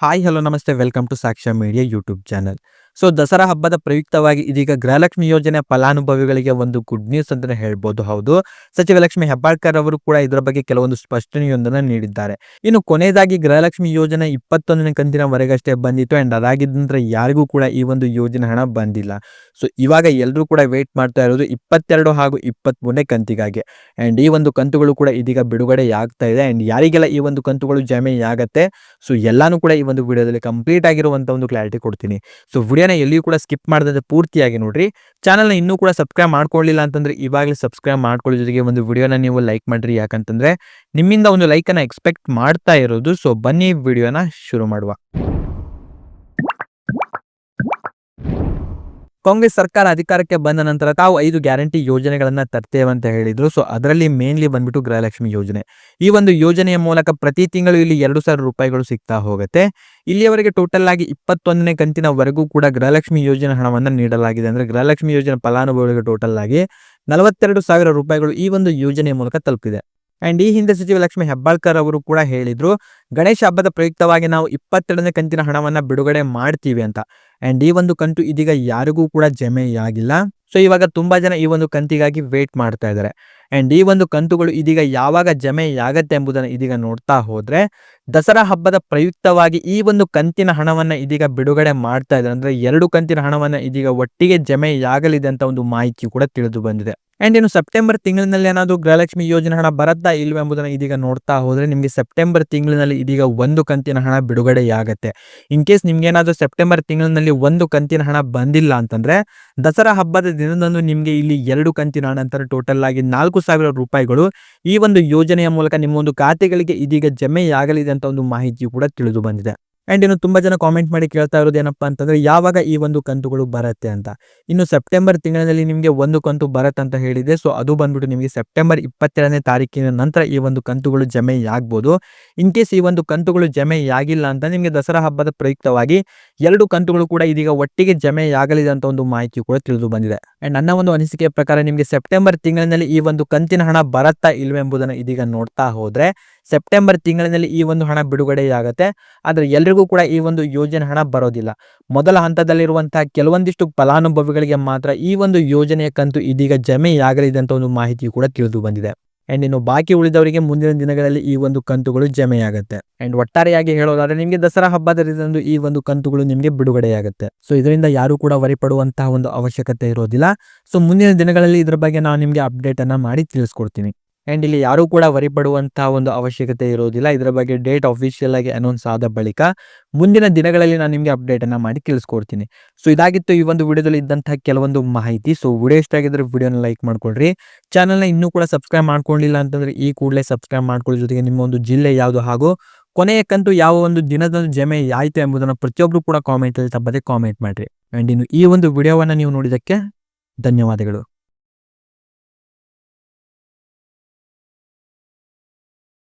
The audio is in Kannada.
ಹಾಯ್ ಹಲೋ ನಮಸ್ತೆ welcome to Sakshya media YouTube channel So Dasara ಹಬ್ಬದ ಪ್ರಯುಕ್ತವಾಗಿ ಇದೀಗ ಗೃಹಲಕ್ಷ್ಮಿ ಯೋಜನೆ ಫಲಾನುಭವಿಗಳಿಗೆ ಒಂದು ಗುಡ್ ನ್ಯೂಸ್ ಅಂತಾನೆ ಹೇಳ್ಬೋದು ಹೌದು. ಸಚಿವ ಲಕ್ಷ್ಮಿ ಹೆಬ್ಬಾಳ್ಕರ್ ಅವರು ಕೂಡ ಇದರ ಬಗ್ಗೆ ಕೆಲವೊಂದು ಸ್ಪಷ್ಟನೆಯೊಂದನ್ನು ನೀಡಿದ್ದಾರೆ. ಇನ್ನು ಕೊನೆಯದಾಗಿ ಗೃಹಲಕ್ಷ್ಮಿ ಯೋಜನೆ ಇಪ್ಪತ್ತೊಂದನೇ ಕಂತಿನವರೆಗಷ್ಟೇ ಬಂದಿತ್ತು ಅಂಡ್ ಅದಾಗಿದ್ದ ನಂತರ ಯಾರಿಗೂ ಕೂಡ ಈ ಒಂದು ಯೋಜನೆ ಹಣ ಬಂದಿಲ್ಲ. ಸೊ ಇವಾಗ ಎಲ್ಲರೂ ಕೂಡ ವೇಟ್ ಮಾಡ್ತಾ ಇರೋದು ಇಪ್ಪತ್ತೆರಡು ಹಾಗೂ ಇಪ್ಪತ್ತ್ಮೂರನೇ ಕಂತಿಗಾಗಿ. ಅಂಡ್ ಈ ಒಂದು ಕಂತುಗಳು ಕೂಡ ಇದೀಗ ಬಿಡುಗಡೆ ಆಗ್ತಾ ಇದೆ ಅಂಡ್ ಯಾರಿಗೆಲ್ಲ ಈ ಒಂದು ಕಂತುಗಳು ಜಮೆ ಆಗತ್ತೆ? ಸೊ ಎಲ್ಲಾನು ಕೂಡ ಈ ಒಂದು ವಿಡಿಯೋದಲ್ಲಿ ಕಂಪ್ಲೀಟ್ ಆಗಿರುವಂತ ಒಂದು ಕ್ಲಾರಿಟಿ ಕೊಡ್ತೀನಿ. ಸೊ ವಿಡಿಯೋನ ಎಲ್ಲಿಯೂ ಕೂಡ ಸ್ಕಿಪ್ ಮಾಡದಂತೆ ಪೂರ್ತಿಯಾಗಿ ನೋಡ್ರಿ. ಚಾನಲ್ನ ಇನ್ನೂ ಕೂಡ ಸಬ್ಸ್ಕ್ರೈಬ್ ಮಾಡ್ಕೊಳ್ಳಿಲ್ಲ ಅಂತಂದ್ರೆ ಇವಾಗಲೇ ಸಬ್ಸ್ಕ್ರೈಬ್ ಮಾಡ್ಕೊಳ್ಳೋ ಜೊತೆಗೆ ಒಂದು ವಿಡಿಯೋನ ನೀವು ಲೈಕ್ ಮಾಡ್ರಿ. ಯಾಕಂತಂದ್ರೆ ನಿಮ್ಮಿಂದ ಒಂದು ಲೈಕನ್ನು ಎಕ್ಸ್ಪೆಕ್ಟ್ ಮಾಡ್ತಾ ಇರೋದು. ಸೊ ಬನ್ನಿ ವಿಡಿಯೋನ ಶುರು ಮಾಡುವ. ಕಾಂಗ್ರೆಸ್ ಸರ್ಕಾರ ಅಧಿಕಾರಕ್ಕೆ ಬಂದ ನಂತರ ತಾವು ಐದು ಗ್ಯಾರಂಟಿ ಯೋಜನೆಗಳನ್ನ ತರ್ತೇವೆ ಅಂತ ಹೇಳಿದ್ರು. ಸೊ ಅದರಲ್ಲಿ ಮೇನ್ಲಿ ಬಂದ್ಬಿಟ್ಟು ಗೃಹಲಕ್ಷ್ಮಿ ಯೋಜನೆ. ಈ ಒಂದು ಯೋಜನೆಯ ಮೂಲಕ ಪ್ರತಿ ತಿಂಗಳು ಇಲ್ಲಿ ಎರಡು ಸಾವಿರ ರೂಪಾಯಿಗಳು ಸಿಗ್ತಾ ಹೋಗುತ್ತೆ. ಇಲ್ಲಿಯವರೆಗೆ ಟೋಟಲ್ ಆಗಿ ಇಪ್ಪತ್ತೊಂದನೇ ಕಂತಿನವರೆಗೂ ಕೂಡ ಗೃಹಲಕ್ಷ್ಮಿ ಯೋಜನೆ ಹಣವನ್ನು ನೀಡಲಾಗಿದೆ. ಅಂದ್ರೆ ಗೃಹಲಕ್ಷ್ಮಿ ಯೋಜನೆ ಫಲಾನುಭವಿಗಳಿಗೆ ಟೋಟಲ್ ಆಗಿ ನಲವತ್ತೆರಡು ಸಾವಿರ ರೂಪಾಯಿಗಳು ಈ ಒಂದು ಯೋಜನೆಯ ಮೂಲಕ ತಲುಪಿದೆ. ಅಂಡ್ ಈ ಹಿಂದೆ ಸಚಿವ ಲಕ್ಷ್ಮಿ ಹೆಬ್ಬಾಳ್ಕರ್ ಅವರು ಕೂಡ ಹೇಳಿದ್ರು, ಗಣೇಶ ಹಬ್ಬದ ಪ್ರಯುಕ್ತವಾಗಿ ನಾವು ಇಪ್ಪತ್ತೆರಡನೇ ಕಂತಿನ ಹಣವನ್ನ ಬಿಡುಗಡೆ ಮಾಡ್ತೀವಿ ಅಂತ. ಅಂಡ್ ಈ ಒಂದು ಕಂತು ಇದೀಗ ಯಾರಿಗೂ ಕೂಡ ಜಮೆಯಾಗಿಲ್ಲ ಸೊ ಇವಾಗ ತುಂಬಾ ಜನ ಈ ಒಂದು ಕಂತಿಗಾಗಿ ವೇಟ್ ಮಾಡ್ತಾ ಇದ್ದಾರೆ. ಅಂಡ್ ಈ ಒಂದು ಕಂತುಗಳು ಇದೀಗ ಯಾವಾಗ ಜಮೆಯಾಗತ್ತೆ ಎಂಬುದನ್ನು ಇದೀಗ ನೋಡ್ತಾ ಹೋದ್ರೆ, ದಸರಾ ಹಬ್ಬದ ಪ್ರಯುಕ್ತವಾಗಿ ಈ ಒಂದು ಕಂತಿನ ಹಣವನ್ನ ಇದೀಗ ಬಿಡುಗಡೆ ಮಾಡ್ತಾ ಇದ್ದಾರೆ. ಅಂದ್ರೆ ಎರಡು ಕಂತಿನ ಹಣವನ್ನ ಇದೀಗ ಒಟ್ಟಿಗೆ ಜಮೆಯಾಗಲಿದೆ ಅಂತ ಒಂದು ಮಾಹಿತಿ ಕೂಡ ತಿಳಿದು ಬಂದಿದೆ. ಅಂಡ್ ಇನ್ನು ಸೆಪ್ಟೆಂಬರ್ ತಿಂಗಳಿನಲ್ಲಿ ಏನಾದರೂ ಗೃಹಲಕ್ಷ್ಮಿ ಯೋಜನೆ ಹಣ ಬರುತ್ತಾ ಇಲ್ವ ಎಂಬುದನ್ನು ಇದೀಗ ನೋಡ್ತಾ ಹೋದರೆ ನಿಮಗೆ ಸೆಪ್ಟೆಂಬರ್ ತಿಂಗಳಿನಲ್ಲಿ ಇದೀಗ ಒಂದು ಕಂತಿನ ಹಣ ಬಿಡುಗಡೆಯಾಗತ್ತೆ. ಇನ್ ಕೇಸ್ ನಿಮ್ಗೆ ಏನಾದರೂ ಸೆಪ್ಟೆಂಬರ್ ತಿಂಗಳಿನಲ್ಲಿ ಒಂದು ಕಂತಿನ ಹಣ ಬಂದಿಲ್ಲ ಅಂತಂದ್ರೆ, ದಸರಾ ಹಬ್ಬದ ದಿನದಂದು ನಿಮಗೆ ಇಲ್ಲಿ ಎರಡು ಕಂತಿನ ಹಣ ಅಂತಾರೆ. ಟೋಟಲ್ ಆಗಿ ನಾಲ್ಕು ಸಾವಿರ ರೂಪಾಯಿಗಳು ಈ ಒಂದು ಯೋಜನೆಯ ಮೂಲಕ ನಿಮ್ಮ ಒಂದು ಖಾತೆಗಳಿಗೆ ಇದೀಗ ಜಮೆಯಾಗಲಿದೆ ಅಂತ ಒಂದು ಮಾಹಿತಿ ಕೂಡ ತಿಳಿದು ಬಂದಿದೆ. ಅಂಡ್ ಇನ್ನು ತುಂಬಾ ಜನ ಕಾಮೆಂಟ್ ಮಾಡಿ ಕೇಳ್ತಾ ಇರೋದು ಏನಪ್ಪಾ ಅಂತಂದ್ರೆ, ಯಾವಾಗ ಈ ಒಂದು ಕಂತುಗಳು ಬರುತ್ತೆ ಅಂತ. ಇನ್ನು ಸೆಪ್ಟೆಂಬರ್ ತಿಂಗಳಲ್ಲಿ ನಿಮಗೆ ಒಂದು ಕಂತು ಬರುತ್ತೆ ಅಂತ ಹೇಳಿದೆ. ಸೊ ಅದು ಬಂದ್ಬಿಟ್ಟು ನಿಮಗೆ ಸೆಪ್ಟೆಂಬರ್ ಇಪ್ಪತ್ತೆರಡನೇ ತಾರೀಕಿನ ನಂತರ ಈ ಒಂದು ಕಂತುಗಳು ಜಮೆ ಆಗ್ಬೋದು. ಇನ್ ಕೇಸ್ ಈ ಒಂದು ಕಂತುಗಳು ಜಮೆ ಆಗಿಲ್ಲ ಅಂತ ನಿಮಗೆ ದಸರಾ ಹಬ್ಬದ ಪ್ರಯುಕ್ತವಾಗಿ ಎರಡು ಕಂತುಗಳು ಕೂಡ ಇದೀಗ ಒಟ್ಟಿಗೆ ಜಮೆ ಆಗಲಿದೆ ಅಂತ ಒಂದು ಮಾಹಿತಿ ಕೂಡ ತಿಳಿದು ಬಂದಿದೆ. ಆ್ಯಂಡ್ ನನ್ನ ಒಂದು ಅನಿಸಿಕೆಯ ಪ್ರಕಾರ ನಿಮಗೆ ಸೆಪ್ಟೆಂಬರ್ ತಿಂಗಳಿನಲ್ಲಿ ಈ ಒಂದು ಕಂತಿನ ಹಣ ಬರತ್ತಾ ಇಲ್ವೆಂಬುದನ್ನು ಇದೀಗ ನೋಡ್ತಾ ಹೋದರೆ ಸೆಪ್ಟೆಂಬರ್ ತಿಂಗಳಿನಲ್ಲಿ ಈ ಒಂದು ಹಣ ಬಿಡುಗಡೆಯಾಗತ್ತೆ. ಆದರೆ ಎಲ್ರಿಗೂ ಕೂಡ ಈ ಒಂದು ಯೋಜನೆ ಹಣ ಬರೋದಿಲ್ಲ. ಮೊದಲ ಹಂತದಲ್ಲಿರುವಂತಹ ಕೆಲವೊಂದಿಷ್ಟು ಫಲಾನುಭವಿಗಳಿಗೆ ಮಾತ್ರ ಈ ಒಂದು ಯೋಜನೆಯ ಕಂತು ಇದೀಗ ಜಮೆಯಾಗಲಿದೆ ಅಂತ ಒಂದು ಮಾಹಿತಿ ಕೂಡ ತಿಳಿದು ಬಂದಿದೆ. ಅಂಡ್ ಇನ್ನು ಬಾಕಿ ಉಳಿದವರಿಗೆ ಮುಂದಿನ ದಿನಗಳಲ್ಲಿ ಈ ಒಂದು ಕಂತುಗಳು ಜಮೆಯಾಗುತ್ತೆ. ಅಂಡ್ ಒಟ್ಟಾರೆಯಾಗಿ ಹೇಳೋದಾದ್ರೆ ನಿಮಗೆ ದಸರಾ ಹಬ್ಬದ ಈ ಒಂದು ಕಂತುಗಳು ನಿಮಗೆ ಬಿಡುಗಡೆಯಾಗುತ್ತೆ. ಸೊ ಇದರಿಂದ ಯಾರು ಕೂಡ ವರಿಪಡುವಂತಹ ಒಂದು ಅವಶ್ಯಕತೆ ಇರೋದಿಲ್ಲ. ಸೊ ಮುಂದಿನ ದಿನಗಳಲ್ಲಿ ಇದರ ಬಗ್ಗೆ ನಾನು ನಿಮಗೆ ಅಪ್ಡೇಟ್ ಅನ್ನ ಮಾಡಿ ತಿಳಿಸ್ಕೊಡ್ತೀನಿ. ಅಂಡ್ ಇಲ್ಲಿ ಯಾರೂ ಕೂಡ ವರಿ ಪಡುವಂತಹ ಒಂದು ಅವಶ್ಯಕತೆ ಇರೋದಿಲ್ಲ. ಇದರ ಬಗ್ಗೆ ಡೇಟ್ ಅಫಿಷಿಯಲ್ ಆಗಿ ಅನೌನ್ಸ್ ಆದ ಬಳಿಕ ಮುಂದಿನ ದಿನಗಳಲ್ಲಿ ನಾನು ನಿಮಗೆ ಅಪ್ಡೇಟ್ ಅನ್ನ ಮಾಡಿ ತಿಳಿಸ್ಕೊಡ್ತೀನಿ. ಸೊ ಇದಾಗಿತ್ತು ಈ ಒಂದು ವಿಡಿಯೋದಲ್ಲಿ ಇದ್ದಂತಹ ಕೆಲವೊಂದು ಮಾಹಿತಿ. ಸೊ ವಿಡಿಯೋ ಇಷ್ಟ ಆಗಿದ್ರೆ ವಿಡಿಯೋನ ಲೈಕ್ ಮಾಡ್ಕೊಳ್ರಿ. ಚಾನಲ್ನ ಇನ್ನೂ ಕೂಡ ಸಬ್ಸ್ಕ್ರೈಬ್ ಮಾಡ್ಕೊಂಡಿಲ್ಲ ಅಂತಂದ್ರೆ ಈ ಕೂಡಲೇ ಸಬ್ಸ್ಕ್ರೈಬ್ ಮಾಡ್ಕೊಳ್ಳೋ. ಜೊತೆಗೆ ನಿಮ್ಮ ಒಂದು ಜಿಲ್ಲೆ ಯಾವುದು ಹಾಗೂ ಕೊನೆಯ ಕಂತು ಯಾವ ಒಂದು ದಿನದ ಜಮೆ ಆಯಿತು ಎಂಬುದನ್ನು ಪ್ರತಿಯೊಬ್ಬರು ಕೂಡ ಕಾಮೆಂಟ್ ಅಲ್ಲಿ ತಪ್ಪದೆ ಕಾಮೆಂಟ್ ಮಾಡಿರಿ. ಅಂಡ್ ಇನ್ನು ಈ ಒಂದು ವಿಡಿಯೋವನ್ನ ನೀವು ನೋಡಿದಕ್ಕೆ ಧನ್ಯವಾದಗಳು.